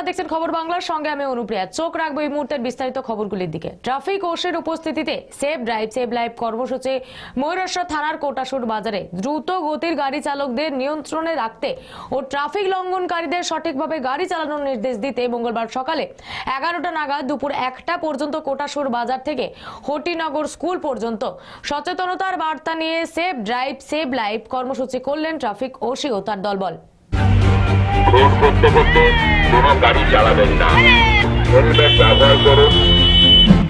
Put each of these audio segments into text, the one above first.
নমস্কার, দেখছেন খবর বাংলার সঙ্গে আমি অনুপ্রিয়া। চোখ রাখব এই মুহূর্তের বিস্তারিত খবরগুলির দিকে। ট্রাফিক ওসের উপস্থিতিতে সেভ ড্রাইভ, সেভ লাইভ কর্মসূচি ময়ূরেশ্বর থানার কোটাসুর বাজারে। দ্রুত গতির গাড়ি চালকদের নিয়ন্ত্রণে রাখতে ও ট্রাফিক লঙ্ঘনকারীদের সঠিকভাবে গাড়ি চালানোর নির্দেশ দিতে মঙ্গলবার সকালে এগারোটা নাগাদ দুপুর একটা পর্যন্ত কোটাসুর বাজার থেকে হটিনগর স্কুল পর্যন্ত সচেতনতার বার্তা নিয়ে সেভ ড্রাইভ, সেভ লাইভ কর্মসূচি করলেন ট্রাফিক ওসি ও তার দলবল। রোড করতে করতে কোনো গাড়ি চালাবেন না। হেলমেট ব্যবহার করুন।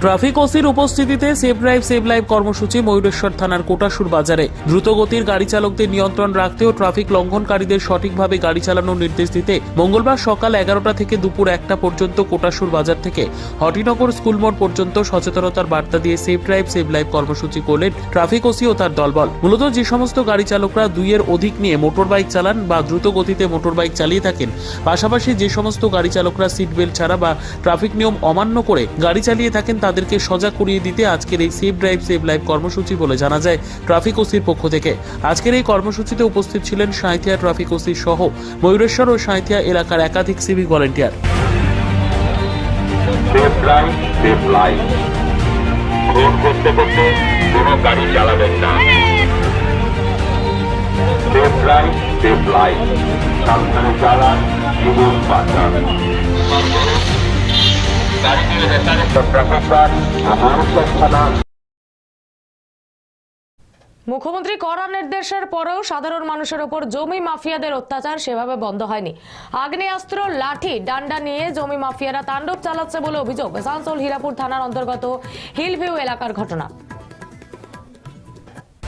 ট্রাফিক ওসির উপস্থিতিতে সেভ ড্রাইভ, সেভ লাইভ কর্মসূচি ময়ূরেশ্বর থানার কোটাসুর বাজারে। দ্রুতগতির গাড়ি চালকদের নিয়ন্ত্রণ রাখতে ও ট্রাফিক লঙ্ঘনকারীদের সঠিকভাবে গাড়ি চালানোর নির্দেশ দিতে মঙ্গলবার সকাল এগারোটা থেকে দুপুর একটা পর্যন্ত কোটাসুর বাজার থেকে হটিনগর স্কুল মোড় পর্যন্ত সচেতনতার বার্তা দিয়ে সেভ ড্রাইভ, সেভ লাইভ কর্মসূচি করলেন ট্রাফিক ওসি ও তার দলবল। মূলত যে সমস্ত গাড়ি চালকরা দুইয়ের অধিক নিয়ে মোটর বাইক চালান বা দ্রুত গতিতে মোটর বাইক চালিয়ে থাকেন, পাশাপাশি যে সমস্ত গাড়ি চালকরা সিট বেল্ট ছাড়া বা ট্রাফিক নিয়ম অমান্য করে গাড়ি চালিয়ে থাকেন তাদেরকে সজাগ করিয়ে দিতে আজকের এই সেভ ড্রাইভ সেভ লাইভ কর্মসূচি বলে জানা যায় ট্রাফিক ওসির পক্ষ থেকে। আজকের এই কর্মসূচিতে উপস্থিত ছিলেন সাঁইথিয়া ট্রাফিক ওসি সহ ময়ূরেশ্বর ও সাঁইথিয়া এলাকার একাধিক civic volunteer. Safe safe life safe safe life সাবধানে চালান, জীবন বাঁচান। মুখ্যমন্ত্রী করার নির্দেশের পরেও সাধারণ মানুষের ওপর জমি মাফিয়াদের অত্যাচার সেভাবে বন্ধ হয়নি। আগ্নেয়াস্ত্র, লাঠি, ডান্ডা নিয়ে জমি মাফিয়ারা তাণ্ডব চালাচ্ছে বলে অভিযোগ। হীরাপুর থানার অন্তর্গত হিলভিউ এলাকার ঘটনা।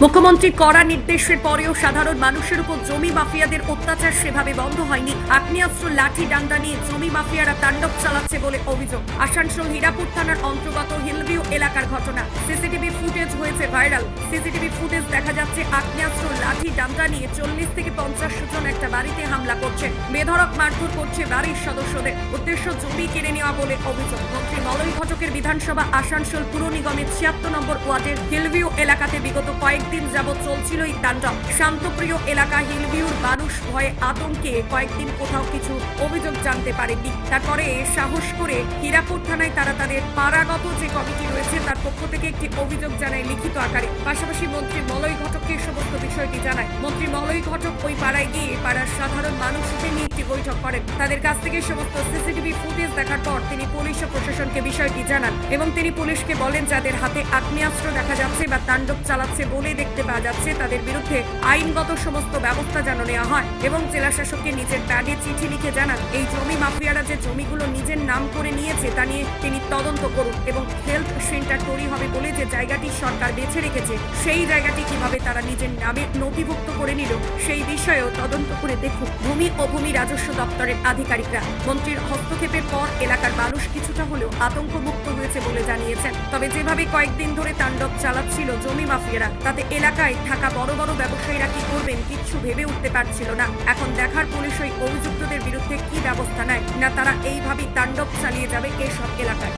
মুখ্যমন্ত্রী কড়া নির্দেশের পরেও সাধারণ মানুষের উপর জমি মাফিয়াদের অত্যাচার সেভাবে বন্ধ হয়নি। আগ্নেয়াস্ত্র, লাঠি, ডান্ডা নিয়ে জমি মাফিয়ারা তাণ্ডব চালাচ্ছে বলে অভিযোগ। আসানসোল, হীরাপুর থানার অন্তর্গত হিলভিউ এলাকার ঘটনা। সিসিটিভি ফুটেজ হয়েছে ভাইরাল। সিসিটিভি ফুটেজ দেখা যাচ্ছে আগ্নেয়াস্ত্র, লাঠি, ডান্ডা নিয়ে চল্লিশ থেকে পঞ্চাশ জন একটা বাড়িতে হামলা করছে। বেধড়ক মারধর করছে বাড়ির সদস্যদের। উদ্দেশ্য জমি কেড়ে নেওয়া বলে অভিযোগ। মন্ত্রী মলয় ঘটকের বিধানসভা আসানসোল পুর নিগমের ছিয়াত্তর নম্বর ওয়ার্ডের হিলভিউ এলাকাতে বিগত কয়েকদিন যাবৎ চলছিল এই তাণ্ডব। শান্তপ্রিয় এলাকা হিলভিউর মানুষ ভয়ে আতঙ্কে কয়েকদিন কোথাও কিছু অভিযোগ জানতে পারেনি। তারপরে সাহস করে হীরাপুর থানায় তারা তাদের পাড়াগত যে কমিটি রয়েছে, তার পক্ষ থেকে একটি অভিযোগ জানায় লিখিত আকারে। পাশাপাশি মন্ত্রী মলয় ঘটককে সমস্ত বিষয়টি জানায়। মন্ত্রী মলয় ঘটক ওই পাড়ায় গিয়ে পাড়ার সাধারণ মানুষদের নিয়ে একটি বৈঠক করেন। তাদের কাছ থেকে সমস্ত সিসিটিভি ফুটেজ দেখার পর তিনি পুলিশ ও প্রশাসনকে বিষয়টি জানান এবং তিনি পুলিশকে বলেন, যাদের হাতে আগ্নেয়াস্ত্র দেখা যাচ্ছে বা তাণ্ডব চালাচ্ছে বলে দেখতে পাওয়া যাচ্ছে, তাদের বিরুদ্ধে আইনগত সমস্ত ব্যবস্থা যেন নেওয়া হয়। এবং জেলা শাসককে নিজের প্যাডে চিঠি লিখে জানান, এই জমি মাফিয়ারা যে জমিগুলো নিজের নাম করে নিয়েছে, তা নিয়ে তিনি তদন্ত করুন এবং হেলথ সেন্টার তৈরি হবে বলে যে জায়গাটি সরকার বেছে রেখেছে, সেই জায়গাটি কীভাবে তারা নিজের নামে নথিভুক্ত করে নিল, সেই বিষয়েও তদন্ত করে দেখুন। ভূমি ও ভূমি রাজস্ব দপ্তরের আধিকারিকরা, মন্ত্রীর হস্তক্ষেপের পর এলাকার মানুষ কিছুটা হলেও আতঙ্কমুক্ত হয়েছে বলে জানিয়েছেন। তবে যেভাবে কয়েকদিন ধরে তাণ্ডব চালাচ্ছিল জমি মাফিয়ারা, তাতে এলাকায় থাকা বড় বড় ব্যবসায়ীরা কি করবেন কিচ্ছু ভেবে উঠতে পারছিল না। এখন দেখার পুলিশ ওই অভিযুক্তদের বিরুদ্ধে কি ব্যবস্থা নেয়? না তারা এইভাবেই তাণ্ডব চালিয়ে যাবে এসব এলাকায়?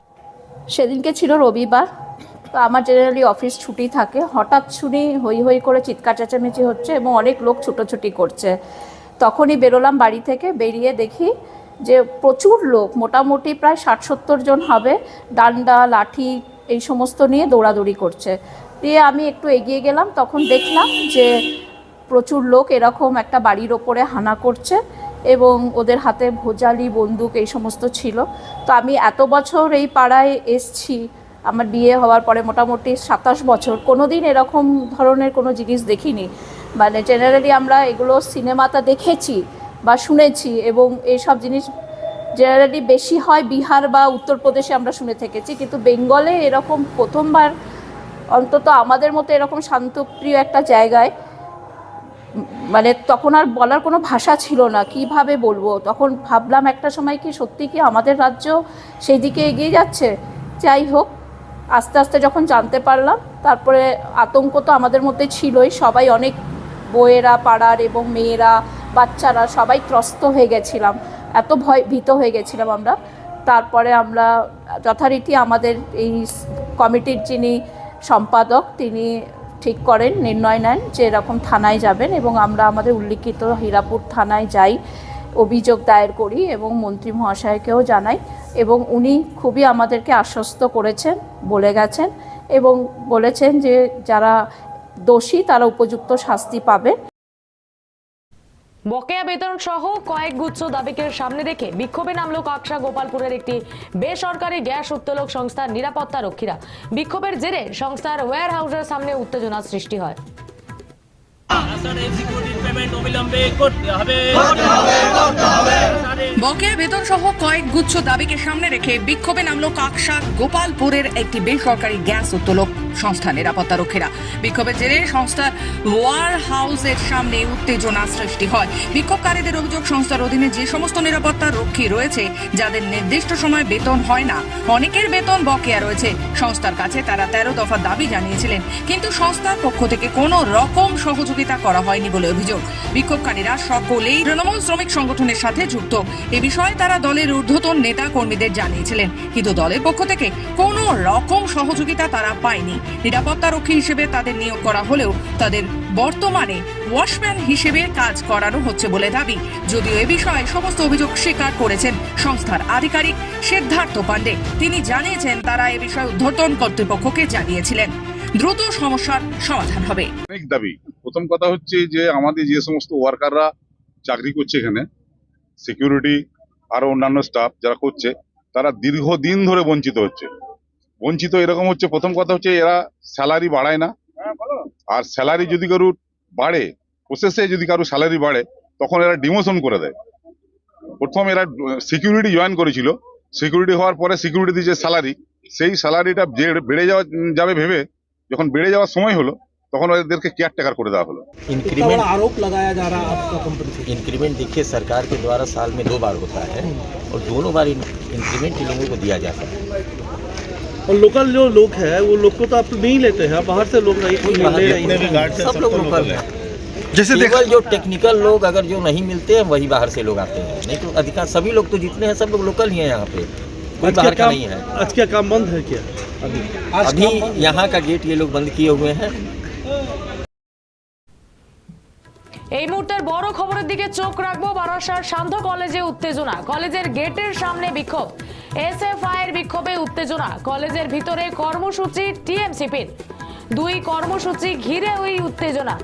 সেদিনকে ছিল রবিবার, তো আমার জেনারেলি অফিস ছুটি থাকে। হঠাৎ শুনি হই হই করে চিৎকার চেঁচামেচি হচ্ছে এবং অনেক লোক ছুটোছুটি করছে। তখনই বেরোলাম বাড়ি থেকে, বেরিয়ে দেখি যে প্রচুর লোক, মোটামুটি প্রায় ষাট সত্তর জন হবে, ডান্ডা, লাঠি এই সমস্ত নিয়ে দৌড়াদৌড়ি করছে। দিয়ে আমি একটু এগিয়ে গেলাম, তখন দেখলাম যে প্রচুর লোক এরকম একটা বাড়ির ওপরে হানা করছে এবং ওদের হাতে ভোজালি, বন্দুক এই সমস্ত ছিল। তো আমি এত বছর এই পাড়ায় এসছি, আমার বিয়ে হওয়ার পরে মোটামুটি সাতাশ বছর কোনো দিন এরকম ধরনের কোনো জিনিস দেখিনি। মানে জেনারেলি আমরা এগুলো সিনেমাতে দেখেছি বা শুনেছি এবং এইসব জিনিস জেনারেলি বেশি হয় বিহার বা উত্তরপ্রদেশে আমরা শুনে থেকেছি, কিন্তু বেঙ্গলে এরকম প্রথমবার অন্তত আমাদের মতো এরকম শান্তপ্রিয় একটা জায়গায় মানে তখন আর বলার কোনো ভাষা ছিল না, কীভাবে বলব? তখন ভাবলাম একটা সময় কি সত্যি কি আমাদের রাজ্য সেই দিকে এগিয়ে যাচ্ছে? যাই হোক, আস্তে আস্তে যখন জানতে পারলাম, তারপরে আতঙ্ক তো আমাদের মধ্যে ছিলই, সবাই অনেক বইয়েরা পাড়ার এবং মেয়েরা, বাচ্চারা সবাই ত্রস্ত হয়ে গেছিলাম, এত ভয়, ভীত হয়ে গেছিলাম আমরা। তারপরে আমরা যথারীতি আমাদের এই কমিটির যিনি সম্পাদক, তিনি ঠিক করেন, নির্ণয় নেন যে এরকম থানায় যাবেন এবং আমরা আমাদের উল্লিখিত হীরাপুর থানায় যাই, অভিযোগ দায়ের করি এবং মন্ত্রী মহাশয়কেও জানাই এবং উনি খুবই আমাদেরকে আশ্বস্ত করেছেন, বলে গেছেন এবং বলেছেন যে যারা দোষী তারা উপযুক্ত শাস্তি পাবে। বকেয়া বেতন সহ কয়েক গুচ্ছ দাবিকে সামনে রেখে বিক্ষোভে নামলো কাকসা গোপালপুরের একটি বেসরকারি গ্যাস উত্তোলক সংস্থার নিরাপত্তা রক্ষীরা। বিক্ষোভের জেরে সংস্থার ওয়্যার হাউসের সামনে উত্তেজনা সৃষ্টি হয়। বকেয়া বেতন সহ কয়েক গুচ্ছ দাবিকে সামনে রেখে বিক্ষোভে নামলো কাকসা গোপালপুরের একটি বেসরকারি গ্যাস উত্তোলক। সংস্থা নিরাপত্তা রক্ষীরা। বিক্ষোভের জেরে সংস্থার ওয়ার হাউসের সামনে উত্তেজনা সৃষ্টি হয়। বিক্ষোভকারীদের অভিযোগ, সংস্থার অধীনে যে সমস্ত নিরাপত্তা রক্ষী রয়েছে, যাদের নির্দিষ্ট সময় বেতন হয় না, অনেকের বেতন বকেয়া রয়েছে। সংস্থার কাছে তারা তেরো দফা দাবি জানিয়েছিলেন, কিন্তু সংস্থার পক্ষ থেকে কোনো রকম সহযোগিতা করা হয়নি বলে অভিযোগ। বিক্ষোভকারীরা সকলেই তৃণমূল শ্রমিক সংগঠনের সাথে যুক্ত। এ বিষয়ে তারা দলের ঊর্ধ্বতন নেতা কর্মীদের জানিয়েছিলেন, কিন্তু দলের পক্ষ থেকে কোনো রকম সহযোগিতা তারা পায়নি। নিরাপত্তা রক্ষী হিসেবে তাদের নিয়োগ করা হলেও তাদের বর্তমানে ওয়াশম্যান হিসেবে কাজ করানো হচ্ছে বলে দাবি। যদিও এ বিষয়ে সমস্ত অভিযোগ স্বীকার করেছেন সংস্থার আধিকারিক সিদ্ধার্থ পান্ডে তিনি জানিয়েছেন, তারা এ বিষয়ে ঊর্ধ্বতন কর্তৃপক্ষকে জানিয়েছিলেন। দ্রুত সমস্যার সমাধান হবে। অনেক দাবি। প্রথম কথা হচ্ছে যে, আমাদের যে সমস্ত ওয়ার্কাররা চাকরি করছে এখানে, সিকিউরিটি, আরও অন্যান্য স্টাফ যারা করছে, তারা দীর্ঘদিন ধরে বঞ্চিত হচ্ছে। বঞ্চিত এরকম হচ্ছে প্রথম কথা হচ্ছে এরা স্যালারি বাড়ায় না। হ্যাঁ, আর স্যালারি যদি কারু বাড়ে প্রসেসে যদি কারু স্যালারি বাড়ে তখন এরা ডিমোশন করে দেয়। প্রথম এরা সিকিউরিটি জয়েন করেছিল। সিকিউরিটি হওয়ার পরে সিকিউরিটি যে স্যালারি সেই স্যালারিটা বেড়ে যাওয়া যাবে ভেবে যখন বেড়ে যাওয়ার সময় হলো তখন ওদেরকে কেয়ার টেকার করে দেওয়া হলো। इंक्रीमेंट आरोप लगाया जा रहा आपका कंपनी इंक्रीमेंट देखिए सरकार के द्वारा साल में दो बार होता और लोकल जो लोग हैं वो लोग को तो आप नहीं लेते हैं बाहर से लोग नहीं सब लोग लोकल है। जैसे देखा जो टेक्निकल लोग अगर जो नहीं मिलते हैं वही बाहर से लोग आते हैं। नहीं तो अधिकांश सभी लोग तो जितने हैं सब लोग लोकल ही हैं यहाँ पे। कोई बाहर का नहीं है। आज क्या काम बंद है क्या? अभी अभी यहाँ का गेट ये लोग बंद किए हुए हैं। এই মুহূর্তের বড় খবরের দিকে চোখ রাখব। বারাসার সান্ধ্য কলেজে উত্তেজনা। কলেজের গেটের সামনে বিক্ষোভ। এসএফআই এর বিক্ষোভে উত্তেজনা। কলেজের ভিতরে কর্মসূচি টিএমসিপির দুই কর্মসূচি ঘিরে ওই উত্তেজনা।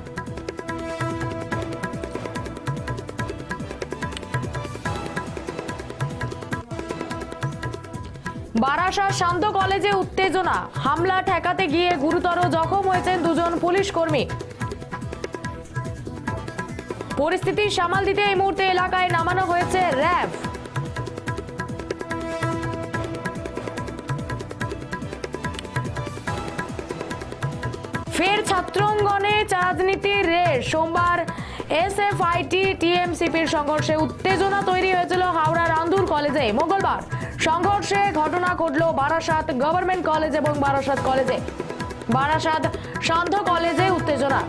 বারাসার শান্ত কলেজে উত্তেজনা। হামলা ঠেকাতে গিয়ে গুরুতর জখম হয়েছেন দুজন পুলিশ কর্মী। পরিস্থিতি সামাল দিতে এই মুহূর্তে এলাকায় নামানো হয়েছে র্যাব। ফের ছাত্রঙ্গনে রাজনীতির রেশ সোমবার এসএফআইটি টিএমসিপির সংঘর্ষে উত্তেজনা তৈরি হয়েছিল হাওড়ার আন্দুর কলেজে। মঙ্গলবার সংঘর্ষে ঘটনা ঘটল বারাসাত গভর্নমেন্ট কলেজ এবং বারাসাত কলেজে। বারাসাত সান্ধ্য কলেজে উত্তেজনা।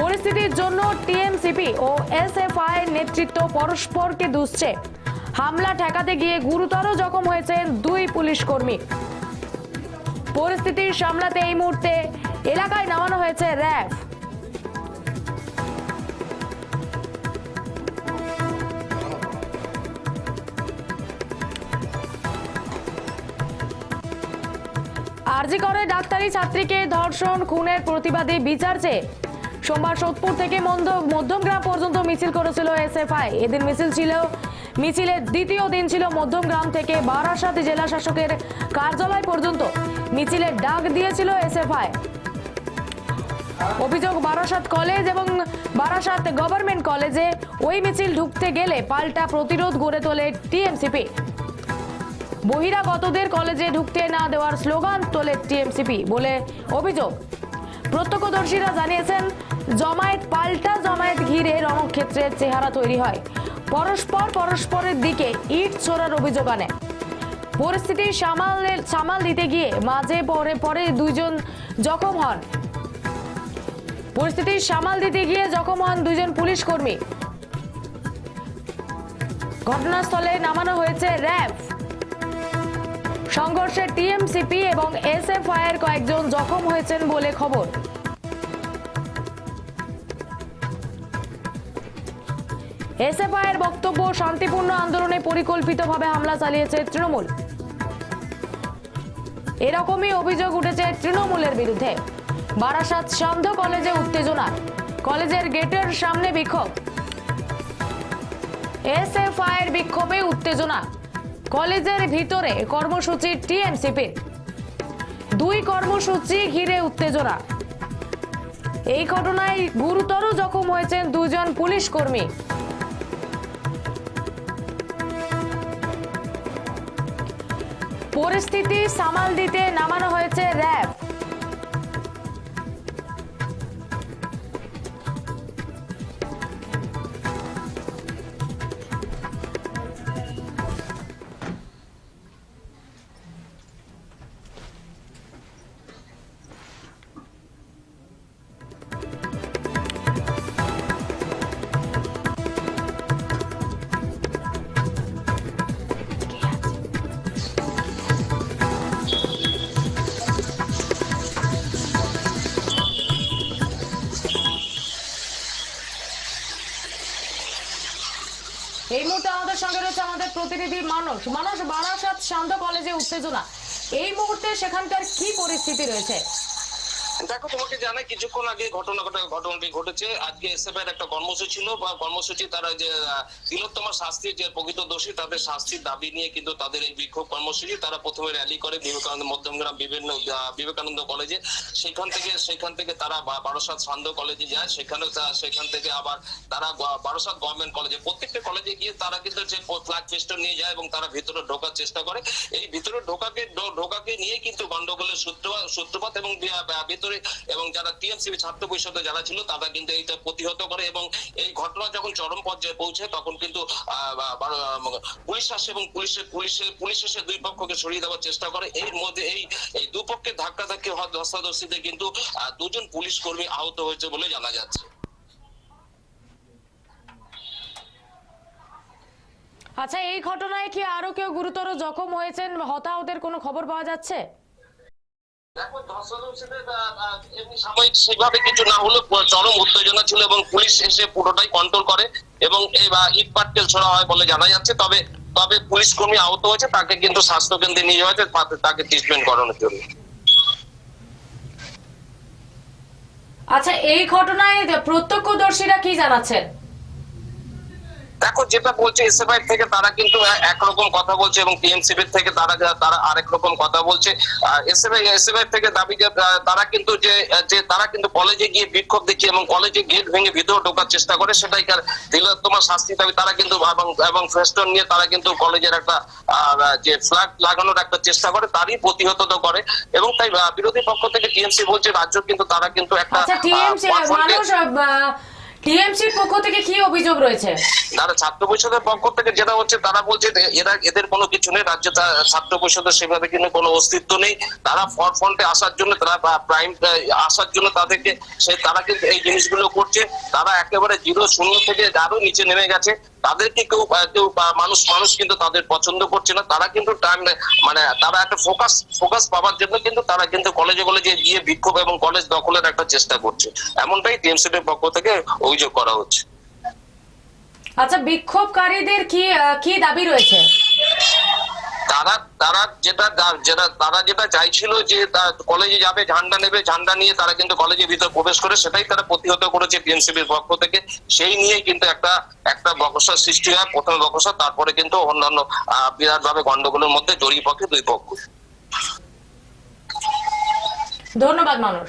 পরিস্থিতির জন্য টিএমসিপি ও এসএফআই নেতৃত্ব পরস্পরকে দুষছে। হামলা ঠেকাতে গিয়ে গুরুতর জখম হয়েছেন দুই পুলিশ কর্মী। পরিস্থিতি সামলাতে এই মুহূর্তে এলাকায় নামানো হয়েছে র্যাব। আরজি করে ডাক্তারি ছাত্রীকে ধর্ষণ, খুনের প্রতিবাদে বিচার চেয়ে সোমবার সোদপুর থেকে মধ্য- মধ্যমগ্রাম পর্যন্ত মিছিল করেছিল এসএফআই। এদিন মিছিল ছিল, মিছিলের দ্বিতীয় দিন ছিল মধ্যমগ্রাম থেকে বারাসাত জেলা শাসকের কার্যালয় পর্যন্ত। মিছিলের ডাক দিয়েছিল এসএফআই। অভিযোগ, বারাসাত কলেজ এবং বারাসাত গভর্নমেন্ট কলেজে ওই মিছিল ঢুকতে গেলে পাল্টা প্রতিরোধ গড়ে তোলে টিএমসিপি। বহিরাগতদের কলেজে ঢুকতে না দেওয়ার স্লোগান তোলে টিএমসিপি বলে অভিযোগ। প্রত্যক্ষদর্শীরা জানিয়েছেন জমায়েত পাল্টা জমায়েত ঘিরে রণক্ষেত্রের চেহারা তৈরি হয়। পরস্পর পরস্পরের দিকে ইট ছোড়ার অভিযোগ আনে। পরিস্থিতি সামাল সামাল দিতে গিয়ে মাঝে পরে পরে দুইজন জখম হন। পরিস্থিতি সামাল দিতে গিয়ে জখম হন দুজন পুলিশ কর্মী। ঘটনাস্থলে নামানো হয়েছে র্যাব। সংঘর্ষে টিএমসিপি এবং এসএফআই এর কয়েকজন জখম হয়েছেন বলে খবর। এসএফআই এর বক্তব্য শান্তিপূর্ণ আন্দোলনে পরিকল্পিতভাবে হামলা চালিয়েছে তৃণমূল। এরকমই অভিযোগ উঠেছে তৃণমূলের বিরুদ্ধে। বারাসাত সান্ধ্য কলেজে উত্তেজনা কলেজের গেটের সামনে বিক্ষোভ। এসএফআই এর বিক্ষোভে উত্তেজনা। কলেজের ভিতরে কর্মসূচি টিএমসিপির। দুই কর্মসূচি ঘিরে উত্তেজনা। এই ঘটনায় গুরুতর জখম হয়েছেন দুজন পুলিশ কর্মী। পরিস্থিতি সামাল দিতে নামানো হয়েছে র্যাব। প্রতিনিধি মানুষ মানুষ বারাসাত শান্ত কলেজে উত্তেজনা। এই মুহূর্তে সেখানকার কি পরিস্থিতি রয়েছে? দেখো তোমাকে জানাই কিছুক্ষণ আগে ঘটনা ঘটা- ঘটনাটি ঘটেছে। আজকে এসএফ এর একটা কর্মসূচি ছিল। বা কর্মসূচি তারা যে তিলোত্তমা শাস্তির যে প্রকৃত দোষী তাদের শাস্তির দাবি নিয়ে কিন্তু তাদের এই বিক্ষোভ কর্মসূচি তারা প্রথমে র্যালি করে বিবেকানন্দ মধ্যমগ্রাম বিভিন্ন বিবেকানন্দ কলেজে। সেখান থেকে সেখান থেকে তারা বারাসাত সান্ধ্য কলেজে যায়। সেখানে সেখান থেকে আবার তারা বারাসাত গভর্নমেন্ট কলেজে প্রত্যেকটা কলেজে গিয়ে তারা কিন্তু যে ফ্ল্যাগ ফেস্টন নিয়ে যায় এবং তারা ভিতরে ঢোকার চেষ্টা করে। এই ভিতরে ঢোকাকে ঢোকাকে নিয়ে কিন্তু গন্ডগোলের সূত্রপাত সূত্রপাত এবং আহ, ভিতরে এবং যারা টিএমসিবি ছাত্র পরিষদে যারা ছিল, তারা কিন্তু এইটা প্রতিহত করে এবং এই ঘটনা যখন চরম পর্যায়ে পৌঁছে, তখন কিন্তু পুলিশ আসে এবং পুলিশের পুলিশের, পুলিশ এসে দুই পক্ষকে সরিয়ে দেওয়ার চেষ্টা করে। এর মধ্যে এই এই দুপক্ষের ধাক্কা ধাক্কি হওয়া ধস্তাধস্তিতে কিন্তু দুজন পুলিশ কর্মী আহত হয়েছে বলে জানা যাচ্ছে। আচ্ছা এই ঘটনায় কি আরও কেউ গুরুতর জখম হয়েছেন? হতাহতের কোনো খবর পাওয়া যাচ্ছে? সেভাবে কিছু না হলেও চরম উত্তেজনা ছিল এবং পুলিশ এসে পুরোটাই কন্ট্রোল করে এবং এই ইট পাটকেল ছড়া হয় বলে জানা যাচ্ছে। তবে তবে পুলিশ কর্মী আহত হয়েছে, তাকে কিন্তু স্বাস্থ্য কেন্দ্রে নিয়ে যাওয়া হয়েছে তাকে ট্রিটমেন্ট করানোর জন্য। আচ্ছা এই ঘটনায় প্রত্যক্ষদর্শীরা কি জানাচ্ছেন? দেখো যেটা বলছে এসএফআই থেকে তারা কিন্তু একরকম কথা বলছে এবং টিএমসিবি থেকে তারা তারা আরেক রকম কথা বলছে। এসএফআই এসএফআই থেকে দাবি যে তারা কিন্তু যে যে তারা কিন্তু কলেজে গিয়ে বিক্ষোভ দেখছে এবং কলেজে গেট ভেঙে ভিতরে ঢোকার চেষ্টা করে সেটাই তোমার শাস্তি দাবি। তারা কিন্তু এবং এবং ফেস্টন নিয়ে তারা কিন্তু কলেজের একটা আহ, যে ফ্ল্যাগ লাগানোর একটা চেষ্টা করে তারই প্রতিহত করে। এবং তাই বিরোধী পক্ষ থেকে টিএমসি বলছে রাজ্য কিন্তু তারা কিন্তু একটা আচ্ছা টিএমসি মানুষ টিএমসির পক্ষ থেকে কি অভিযোগ রয়েছে? তারা ছাত্র পরিষদের পক্ষ থেকে যেটা হচ্ছে, তারা বলছে এরা, এদের কোনো কিছু নেই, রাজ্যে ছাত্র পরিষদের সেভাবে কিন্তু কোনো অস্তিত্ব নেই। তারা ফর ফ্রন্টে আসার জন্য, তারা প্রাইম আসার জন্য তাদেরকে তারা কিন্তু এই জিনিসগুলো করছে। তারা একেবারে জিরো শূন্য থেকে আরও নিচে নেমে গেছে। তাদেরকে কেউ কেউ মানুষ মানুষ কিন্তু তাদের পছন্দ করছে না। তারা কিন্তু টাইম মানে তারা একটা ফোকাস ফোকাস পাওয়ার জন্য কিন্তু তারা কিন্তু কলেজে কলেজে গিয়ে বিক্ষোভ এবং কলেজ দখলের একটা চেষ্টা করছে। এমনটাই টিএমসির পক্ষ থেকে অভিযোগ করা হচ্ছে। আচ্ছা বিক্ষোভকারীদের কি কি দাবি রয়েছে? তারা তারা যেটা যেটা তারা যেটা চাইছিল যে কলেজে যাবে ঝান্ডা নেবে ঝান্ডা নিয়ে তারা কিন্তু কলেজের ভিতর প্রবেশ করে সেটাই তারা প্রতিহত করেছে টিএনসিবির পক্ষ থেকে। সেই নিয়ে কিন্তু একটা একটা বকসার সৃষ্টি হয় প্রথমে বকসা তারপরে কিন্তু অন্যান্য বিরাট ভাবে গন্ডগোলের মধ্যে জড়িয়ে পক্ষে দুই পক্ষ। ধন্যবাদ মানুষ।